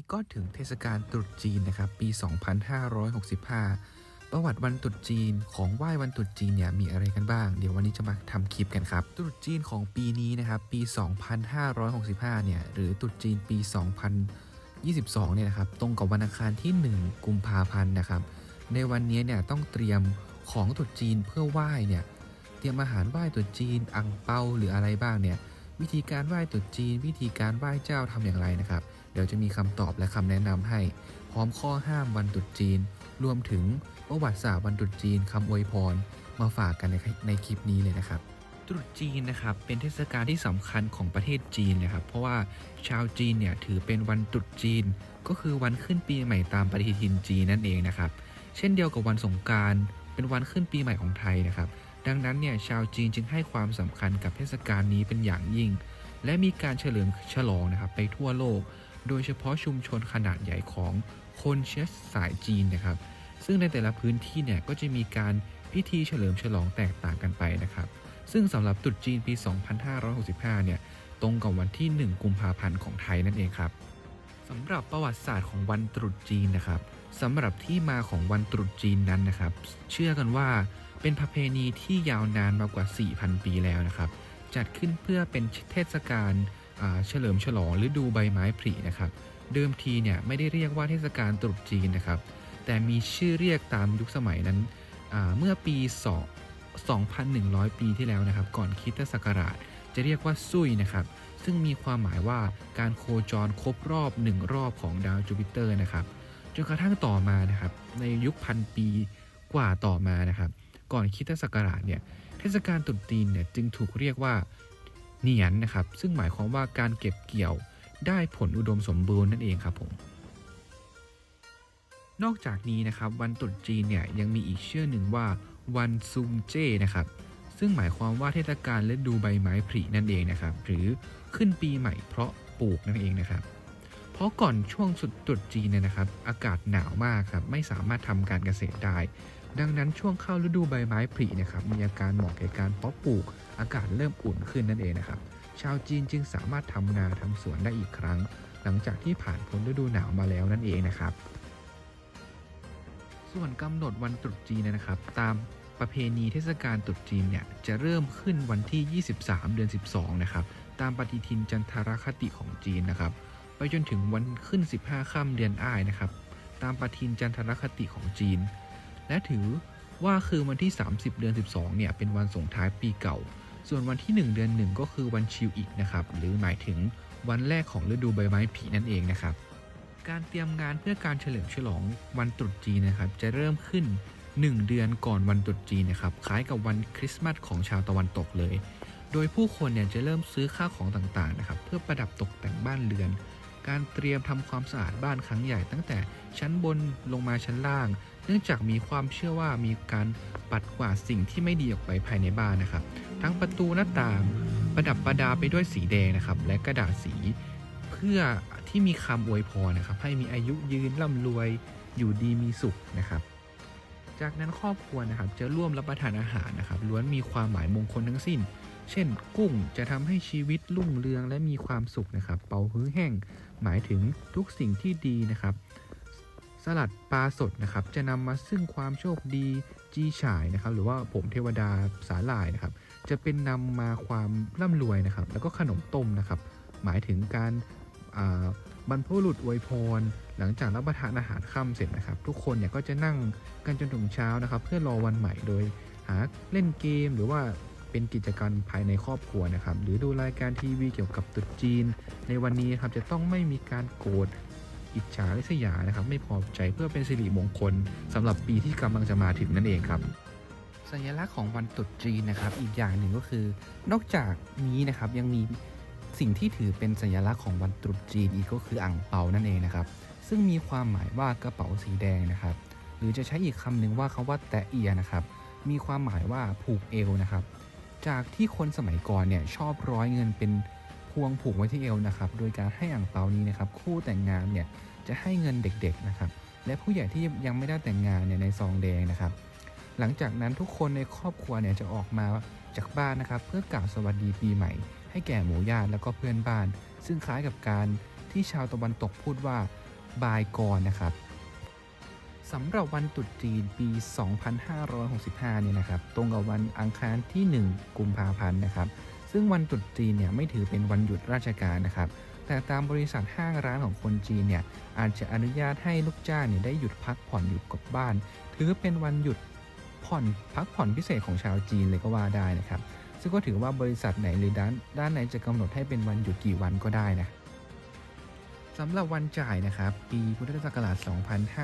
นี้ก็ถึงเทศกาลตรุษจีนนะครับ ปี 2565 ประวัติวันตรุษจีนของไหว้วันตรุษจีนเนี่ยมีอะไรกันบ้าง เดี๋ยววันนี้จะมาทำคลิปกันครับ ตรุษจีนของปีนี้นะครับปี 2565 เนี่ยหรือตรุษจีนปี 2022 เนี่ยนะครับตรงกับวันอังคารที่ 1 กุมภาพันธ์นะครับ ในวันนี้เนี่ยต้องเตรียมของตรุษจีนเพื่อไหว้เนี่ยเตรียมอาหารไหว้ตรุษจีนอังเปาหรืออะไรบ้างเนี่ยวิธีการไหว้ตรุษจีน วิธีการไหว้เจ้าทำอย่างไรนะครับ เดี๋ยวจะมีคำตอบและคำแนะนำให้ พร้อมข้อห้ามวันตรุษจีน รวมถึงประวัติศาสตร์วันตรุษจีนคำอวยพร มาฝากกันในในคลิปนี้เลยนะครับตรุษจีนนะครับเป็นเทศกาลที่สำคัญของประเทศจีนนะครับ เพราะว่าชาวจีนเนี่ยถือเป็นวันตรุษจีน ก็คือวันขึ้นปีใหม่ตามปฏิทินจีนนั่นเองนะครับ เช่นเดียวกับวันสงการเป็นวันขึ้นปีใหม่ของไทยนะครับ ดังนั้นเนี่ยชาวจีนจึงให้ความสำคัญกับเทศกาลนี้เป็นอย่างยิ่ง และมีการเฉลิมฉลองนะครับไปทั่วโลก โดยเฉพาะชุมชนขนาดใหญ่ของคนเชื้อสายจีนนะครับ ซึ่งในแต่ละพื้นที่เนี่ยก็จะมีการพิธีเฉลิมฉลองแตกต่างกันไปนะครับ ซึ่งสำหรับตรุษจีนปี 2565 เนี่ย ตรงกับวันที่ 1 กุมภาพันธ์ของไทยนั่นเองครับสำหรับประวัติศาสตร์ของวันตรุษจีนนะครับสำหรับที่มาของวันตรุษจีนนั้นนะครับ เชื่อกันว่าเป็นประเพณีที่ยาวนานมากว่า 4,000 ปีแล้วนะครับ จัดขึ้นเพื่อเป็นเทศกาล เฉลิมฉลองฤดูใบไม้ผลินะครับ เดิมทีเนี่ยไม่ได้เรียกว่าเทศกาลตรุษจีนนะครับ แต่มีชื่อเรียกตามยุคสมัยนั้นเมื่อปี2 2,100 ปีที่แล้วนะครับ ก่อนคริสตศักราชจะเรียกว่าซุยนะครับ ซึ่งมีความหมายว่าการโคจรครบรอบหนึ่งรอบของดาวจูปิเตอร์นะครับ จนกระทั่งต่อมานะครับ ในยุคพันปีกว่าต่อมานะครับ ก่อนคริสตศักราชเนี่ย เทศกาลตรุษจีนเนี่ยจึงถูกเรียกว่า เนียนนะครับ ซึ่งหมายความว่าการเก็บเกี่ยวได้ผลอุดมสมบูรณ์นั่นเองครับผม นอกจากนี้นะครับวันตรุษจีนเนี่ยยังมีอีกเชื่อหนึ่งว่าวันซุงเจ้นะครับ ซึ่งหมายความว่าเทศกาลฤดูใบไม้ผลินั่นเองนะครับ หรือขึ้นปีใหม่เพราะปลูกนั่นเองนะครับ ราะก่อนช่วงสุดตรุษจีนเนี่ยนะครับ อากาศหนาวมากครับ ไม่สามารถทำการเกษตรได้ ดังนั้นช่วงเข้าฤดูใบไม้ผลินะครับ มีอาการเหมาะแก่การเพาะปลูก อากาศเริ่มอุ่นขึ้นนั่นเองนะครับ ชาวจีนจึงสามารถทำนาทำสวนได้อีกครั้ง หลังจากที่ผ่านพ้นฤดูหนาวมาแล้วนั่นเองนะครับ ส่วนกำหนดวันตรุษจีนเนยนะครับ ตามประเพณีเทศกาลตรุษจีนเนี่ยจะเริ่มขึ้นวันที่ 23 เดือน 12 นะครับ ตามปฏิทินจันทรคติของจีนนะครับ ไปจนถึงวันขึ้น 15ค่ำเดือนอ้ายนะครับ ตามปฏิทินจันทรคติของจีน และถือว่าคือวันที่ 30 เดือน 12 เนี่ย เป็นวันส่งท้ายปีเก่า ส่วนวันที่ 1 เดือน 1 ก็คือวันชิวอีกนะครับ หรือหมายถึงวันแรกของฤดูใบไม้ผลินั่นเองนะครับ การเตรียมงานเพื่อการเฉลิมฉลองวันตรุษจีนนะครับ จะเริ่มขึ้น 1 เดือนก่อนวันตรุษจีนนะครับ คล้ายกับวันคริสต์มาสของชาวตะวันตกเลย โดยผู้คนเนี่ยจะเริ่มซื้อข้าวของต่างๆนะครับ เพื่อประดับตกแต่งบ้านเรือน การเตรียมทำความสะอาดบ้านครั้งใหญ่ตั้งแต่ชั้นบนลงมาชั้นล่าง เนื่องจากมีความเชื่อว่ามีการปัดกวาดสิ่งที่ไม่ดีออกไปภายในบ้านนะครับ ทั้งประตูหน้าต่างประดับประดาไปด้วยสีแดงนะครับ และกระดาษสี เพื่อที่มีคำอวยพรนะครับ ให้มีอายุยืนร่ำรวยอยู่ดีมีสุขนะครับจากนั้นครอบครัวนะครับจะร่วมรับประทานอาหารนะครับล้วนมีความหมายมงคลทั้งสิ้น เช่น กุ้งจะทำให้ชีวิตรุ่งเรืองและมีความสุขนะครับ เป่าฮื้อแห้ง หมายถึงทุกสิ่งที่ดีนะครับ สลัดปลาสดนะครับ จะนำมาซึ่งความโชคดีจีฉายนะครับ หรือว่าผมเทวดาสาหร่ายนะครับ จะเป็นนำมาความร่ำรวยนะครับ แล้วก็ขนมต้มนะครับ หมายถึงการบรรพบุรุษอวยพร หลังจากรับประทานอาหารค่ำเสร็จนะครับ ทุกคนเนี่ยก็จะนั่งกันจนถึงเช้านะครับ เพื่อรอวันใหม่โดยหาเล่นเกมหรือว่า เป็นกิจกรรมภายในครอบครัวนะครับ หรือดูรายการทีวีเกี่ยวกับตรุษจีน ในวันนี้ครับจะต้องไม่มีการโกรธอิจฉาริษยานะครับ ไม่พอใจเพื่อเป็นสิริมงคลสำหรับปีที่กำลังจะมาถึงนั่นเองครับ สัญลักษณ์ของวันตรุษจีนนะครับ อีกอย่างหนึ่งก็คือ นอกจากนี้นะครับยังมีสิ่งที่ถือเป็นสัญลักษณ์ของวันตรุษจีนอีกก็คืออ่างเปานั่นเองนะครับ ซึ่งมีความหมายว่ากระเป๋าสีแดงนะครับ หรือจะใช้อีกคำหนึ่งว่าคำว่าแตะเอียนะครับ มีความหมายว่าผูกเอวนะครับ จากที่คนสมัยก่อนเนี่ยชอบร้อยเงินเป็นพวงผูกไว้ที่เอวนะครับ โดยการให้อ่างเปานี้นะครับคู่แต่งงานเนี่ยจะให้เงินเด็กๆนะครับ และผู้ใหญ่ที่ยังไม่ได้แต่งงานเนี่ยในซองแดงนะครับ หลังจากนั้นทุกคนในครอบครัวเนี่ยจะออกมาจากบ้านนะครับ เพื่อกล่าวสวัสดีปีใหม่ ให้แก่หมู่ญาติแล้วก็เพื่อนบ้าน ซึ่งคล้ายกับการที่ชาวตะวันตกพูดว่าบายกรนะครับ สำหรับวันตรุษจีนปี 2565 เนี่ยนะครับ ตรงกับวันอังคารที่ 1 กุมภาพันธ์นะครับ ซึ่งวันตรุษจีนเนี่ยไม่ถือเป็นวันหยุดราชการนะครับ แต่ตามบริษัทห้างร้านของคนจีนเนี่ยอาจจะอนุญาตให้ลูกจ้างเนี่ยได้หยุดพักผ่อนอยู่กับบ้าน ถือเป็นวันหยุดผ่อนพักผ่อนพิเศษของชาวจีนเลยก็ว่าได้นะครับ ซึ่งก็ถือว่าบริษัทไหนหรือด้านด้านไหนจะกำหนดให้เป็นวันหยุดกี่วันก็ได้นะ สำหรับวันจ่ายนะครับ ปีพุทธศักราช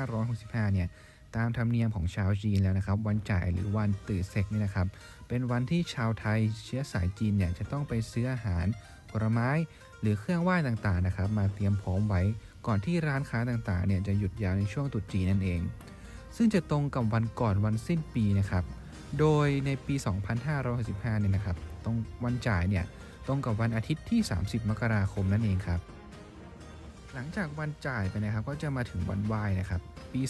2565 เนี่ย ตามธรรมเนียมของชาวจีนแล้วนะครับ วันจ่ายหรือวันตื่นเซกเนี่ยนะครับ เป็นวันที่ชาวไทยเชื้อสายจีนเนี่ยจะต้องไปซื้ออาหารผลไม้หรือเครื่องไหว้ต่างๆนะครับ มาเตรียมพร้อมไว้ ก่อนที่ร้านค้าต่างๆเนี่ยจะหยุดยาวในช่วงตรุษจีนนั่นเอง ซึ่งจะตรงกับวันก่อนวันสิ้นปีนะครับ โดยในปี 2565 เนี่ยนะครับ ตรงวันจ่ายเนี่ยตรงกับวันอาทิตย์ที่ 30 มกราคมนั่นเองครับ หลังจากวันจ่ายไปนะครับก็จะมาถึงวันไหว้นะครับ ปี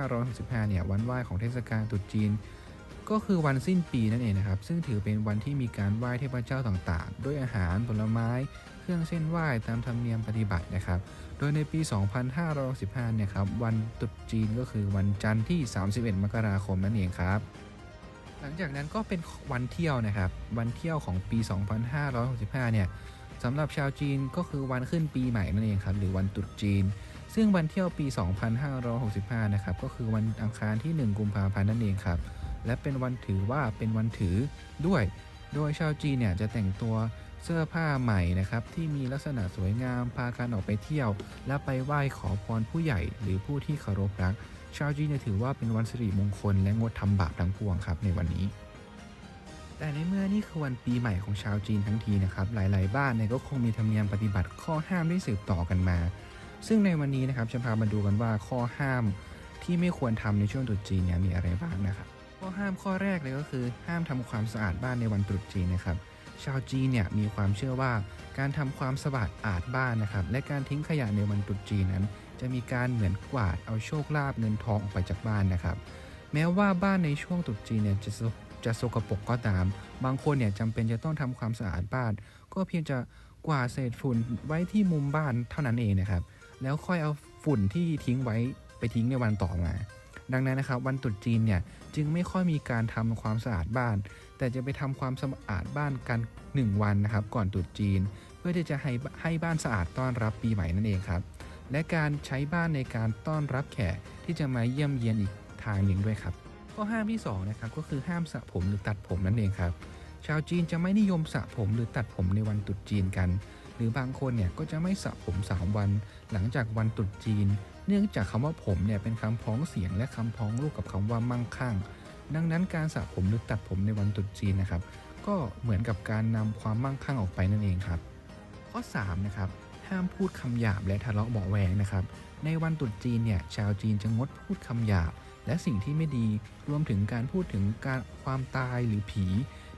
2565 เนี่ยวันไหว้ของเทศกาลตรุษจีน ก็คือวันสิ้นปีนั่นเองนะครับ ซึ่งถือเป็นวันที่มีการไหว้เทพเจ้าต่างๆ ด้วยอาหารผลไม้ เครื่องเส้นไหว้ตามธรรมเนียมปฏิบัตินะครับ โดยในปี 2565 เนี่ยครับวันตรุษจีนก็คือวันจันทร์ที่ 31 มกราคมนั่นเองครับหลังจากนั้นก็เป็นวันเที่ยวนะครับ วันเที่ยวของปี 2565 เนี่ย สำหรับชาวจีนก็คือวันขึ้นปีใหม่นั่นเองครับ หรือวันตรุษจีน ซึ่งวันเที่ยวปี 2565 นะครับ ก็คือวันอังคารที่ 1 กุมภาพันธ์นั่นเองครับ และเป็นวันถือว่าเป็นวันถือด้วย โดยชาวจีนเนี่ยจะแต่งตัวเสื้อผ้าใหม่นะครับ ที่มีลักษณะสวยงาม พากันออกไปเที่ยว และไปไหว้ขอพรผู้ใหญ่ หรือผู้ที่เคารพรัก ชาวจีนถือว่าเป็นวันสิริมงคลและงดทำบาปทั้งปวงครับในวันนี้ แต่ในเมื่อนี่คือวันปีใหม่ของชาวจีนทั้งทีนะครับ หลาย ๆ บ้านเนี่ยก็คงมีธรรมเนียมปฏิบัติข้อห้ามที่สืบต่อกันมา ซึ่งในวันนี้นะครับจะพามาดูกันว่าข้อห้ามที่ไม่ควรทำในช่วงตรุษจีนเนี่ยมีอะไรบ้างนะครับ ข้อห้ามข้อแรกเลยก็คือ ห้ามทำความสะอาดบ้านในวันตรุษจีนนะครับ ชาวจีนเนี่ยมีความเชื่อว่าการทำความสะอาดบ้านนะครับ และการทิ้งขยะในวันตรุษจีนนั้น จะมีการเหมือนกวาดเอาโชคลาภเงินทองออกไปจากบ้านนะครับ แม้ว่าบ้านในช่วงตรุษจีนเนี่ยจะ จะสกปรกก็ตาม บางคนเนี่ยจำเป็นจะต้องทำความสะอาดบ้าน ก็เพียงจะกวาดเศษฝุ่นไว้ที่มุมบ้านเท่านั้นเองนะครับ แล้วค่อยเอาฝุ่นที่ทิ้งไว้ไปทิ้งในวันต่อมา ดังนั้นนะครับวันตรุษจีนเนี่ยจึงไม่ค่อยมีการทำความสะอาดบ้าน แต่จะไปทำความสะอาดบ้านกัน 1 วันนะครับ ก่อนตรุษจีน เพื่อที่จะให้ให้บ้านสะอาดต้อนรับปีใหม่นั่นเองครับ และการใช้บ้านในการต้อนรับแขกที่จะมาเยี่ยมเยียนอีกทางหนึ่งด้วยครับ ข้อห้ามที่2นะครับก็คือห้ามสระผมหรือตัดผมนั่นเองครับ ชาวจีนจะไม่นิยมสระผมหรือตัดผมในวันตรุษจีนกัน หรือบางคนเนี่ยก็จะไม่สระผม 3 วัน หลังจากวันตรุษจีน เนื่องจากคำว่าผมเนี่ยเป็นคำพ้องเสียงและคำพ้องรูปกับคำว่ามั่งคั่ง ดังนั้นการสระผมหรือตัดผมในวันตรุษจีนนะครับ ก็เหมือนกับการนำความมั่งคั่งออกไปนั่นเองครับ ข้อ3นะครับห้ามพูดคำหยาบและทะเลาะเบาะแวงนะครับ ในวันตรุษจีนเนี่ยชาวจีนจะงดพูดคำหยาบ และสิ่งที่ไม่ดีรวมถึงการพูดถึงการความตายหรือผี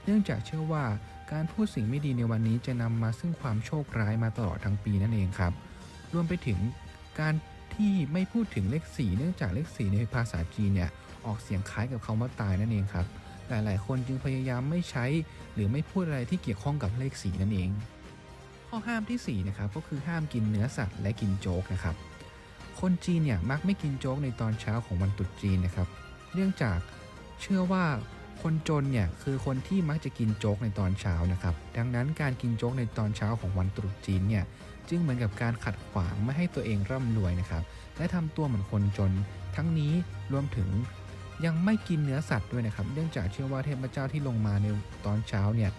เนื่องจากเชื่อว่าการพูดสิ่งไม่ดีในวันนี้จะนำมาซึ่งความโชคร้ายมาตลอดทั้งปีนั่นเองครับ รวมไปถึงการที่ไม่พูดถึงเลข4เนื่องจากเลข4ในภาษาจีนเนี่ยออกเสียงคล้ายกับคำว่าตายนั่นเองครับ หลายๆ คนจึงพยายามไม่ใช้ หรือไม่พูดอะไรที่เกี่ยวข้องกับเลข4นั่นเอง ข้อห้ามที่4นะครับก็คือห้ามกินเนื้อสัตว์และกินโจ๊กนะครับ คนจีนเนี่ยมักไม่กินโจ๊กในตอนเช้าของวันตรุษจีนนะครับ เนื่องจากเชื่อว่าคนจนเนี่ยคือคนที่มักจะกินโจ๊กในตอนเช้านะครับ ดังนั้นการกินโจ๊กในตอนเช้าของวันตรุษจีนเนี่ยจึงเหมือนกับการขัดขวางไม่ให้ตัวเองร่ำรวยนะครับ และทำตัวเหมือนคนจน ทั้งนี้รวมถึงยังไม่กินเนื้อสัตว์ด้วยนะครับ เนื่องจากเชื่อว่าเทพเจ้าที่ลงมาในตอนเช้าเนี่ย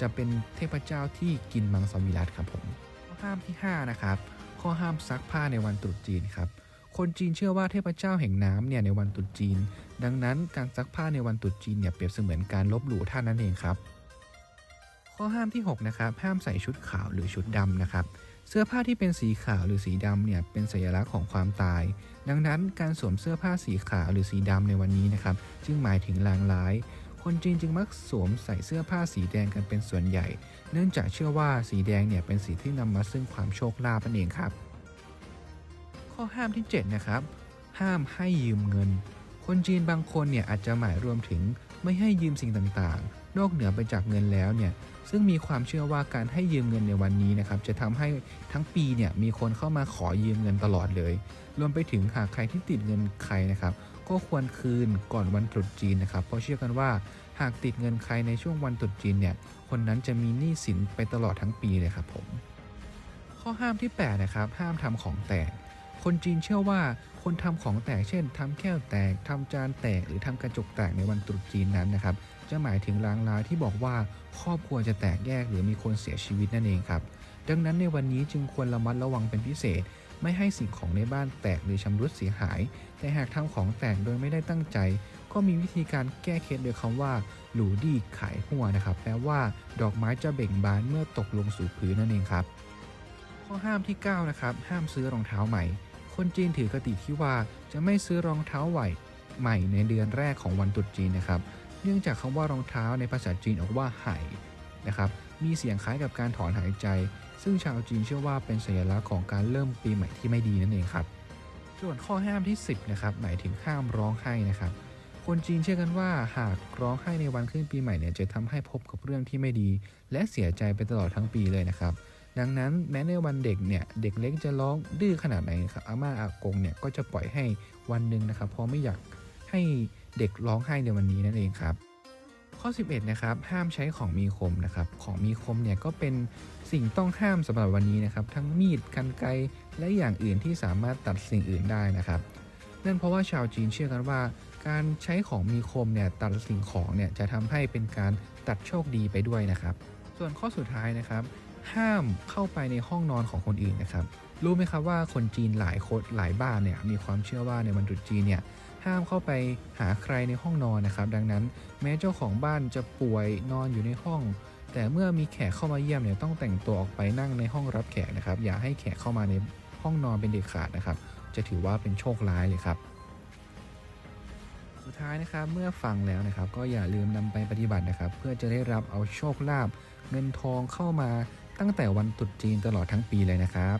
จะเป็นเทพเจ้าที่กินมังสวิรัตครับผมข้อห้ามที่5นะครับ ข้อห้ามซักผ้าในวันตรุษจีนครับ คนจีนเชื่อว่าเทพเจ้าแห่งน้ำเนี่ยในวันตรุษจีน ดังนั้นการซักผ้าในวันตรุษจีนเนี่ยเปรียบเสมือนการลบหลู่ท่านนั่นเองครับ ข้อห้ามที่6นะครับห้ามใส่ชุดขาวหรือชุดดำนะครับเสื้อผ้าที่เป็นสีขาวหรือสีดำเนี่ยเป็นสัญลักษณ์ของความตาย ดังนั้นการสวมเสื้อผ้าสีขาวหรือสีดำในวันนี้นะครับ จึงหมายถึงลางร้าย คนจีนจึงมักสวมใส่เสื้อผ้าสีแดงกันเป็นส่วนใหญ่ เนื่องจากเชื่อว่าสีแดงเนี่ยเป็นสีที่นำมาซึ่งความโชคลาภนั่นเองครับ ข้อห้ามที่ 7 นะครับ ห้ามให้ยืมเงิน คนจีนบางคนเนี่ยอาจจะหมายรวมถึงไม่ให้ยืมสิ่งต่างๆ นอกเหนือไปจากเงินแล้วเนี่ยซึ่งมีความเชื่อว่าการให้ยืมเงินในวันนี้นะครับจะทำให้ทั้งปีเนี่ยมีคนเข้ามาขอยืมเงินตลอดเลย รวมไปถึงหากใครที่ติดเงินใครนะครับ ก็ควรคืนก่อนวันตรุษจีนนะครับ เพราะเชื่อกันว่าหากติดเงินใครในช่วงวันตรุษจีนเนี่ย คนนั้นจะมีหนี้สินไปตลอดทั้งปีเลยครับผม ข้อห้ามที่ 8 นะครับ ห้ามทำของแตก คนจีนเชื่อว่าคนทำของแตก เช่นทำแก้วแตกทำจานแตก หรือทำกระจกแตกในวันตรุษจีนนั้นนะครับ จะหมายถึงลางร้ายที่บอกว่าครอบครัวจะแตกแยกหรือมีคนเสียชีวิตนั่นเองครับ ดังนั้นในวันนี้จึงควรระมัดระวังเป็นพิเศษ ไม่ให้สิ่งของในบ้านแตกหรือชำรุดเสียหาย แต่หากทำของแตกโดยไม่ได้ตั้งใจ ก็มีวิธีการแก้เคล็ดโดยคำว่าหลูดีขายหัวนะครับแปลว่า ดอกไม้จะเบ่งบานเมื่อตกลงสู่พื้นนั่นเองครับ ข้อห้ามที่ 9 นะครับ ห้ามซื้อรองเท้าใหม่ คนจีนถือกติที่ว่าจะไม่ซื้อรองเท้าไหวใหม่ในเดือนแรกของวันตรุษจีนนะครับ เนื่องจากคำว่ารองเท้าในภาษาจีนออกว่าไห่นะครับ มีเสียงคล้ายกับการถอนหายใจ ซึ่งชาวจีนเชื่อว่าเป็นสัญลักษณ์ของการเริ่มปีใหม่ที่ไม่ดีนั่นเองครับ ส่วนข้อห้ามที่ 10 นะครับ หมายถึงห้ามร้องไห้นะครับ คนจีนเชื่อกันว่าหากร้องไห้ในวันขึ้นปีใหม่เนี่ยจะทำให้พบกับเรื่องที่ไม่ดี และเสียใจไปตลอดทั้งปีเลยนะครับ ดังนั้นแม้ในวันเด็กเนี่ยเด็กเล็กจะร้องดื้อขนาดไหนครับอาม่าอากงเนี่ยก็จะปล่อยให้วันหนึ่งนะครับเพราะไม่อยากให้เด็กร้องไห้ในวันนี้นั่นเองครับ ข้อ 11 นะครับ ห้ามใช้ของมีคมนะครับ ของมีคมเนี่ยก็เป็นสิ่งต้องห้ามสำหรับวันนี้นะครับ ทั้งมีดกันไกและอย่างอื่นที่สามารถตัดสิ่งอื่นได้นะครับ นั่นเพราะว่าชาวจีนเชื่อกันว่า การใช้ของมีคมเนี่ยตัดสิ่งของเนี่ยจะทำให้เป็นการตัดโชคดีไปด้วยนะครับ ส่วนข้อสุดท้ายนะครับ ห้ามเข้าไปในห้องนอนของคนอื่นนะครับ รู้ไหมครับว่าคนจีนหลายคนหลายบ้านเนี่ยมีความเชื่อว่าในวันตรุษจีนเนี่ย ห้ามเข้าไปหาใครในห้องนอนนะครับ ดังนั้นแม้เจ้าของบ้านจะป่วยนอนอยู่ในห้อง แต่เมื่อมีแขกเข้ามาเยี่ยมเนี่ยต้องแต่งตัวออกไปนั่งในห้องรับแขกนะครับ อย่าให้แขกเข้ามาในห้องนอนเป็นเด็ดขาดนะครับ จะถือว่าเป็นโชคร้ายเลยครับ สุดท้ายนะครับเมื่อฟังแล้วนะครับ ก็อย่าลืมนำไปปฏิบัตินะครับ เพื่อจะได้รับเอาโชคลาภเงินทองเข้ามาตั้งแต่วันตรุษจีนตลอดทั้งปีเลยนะครับ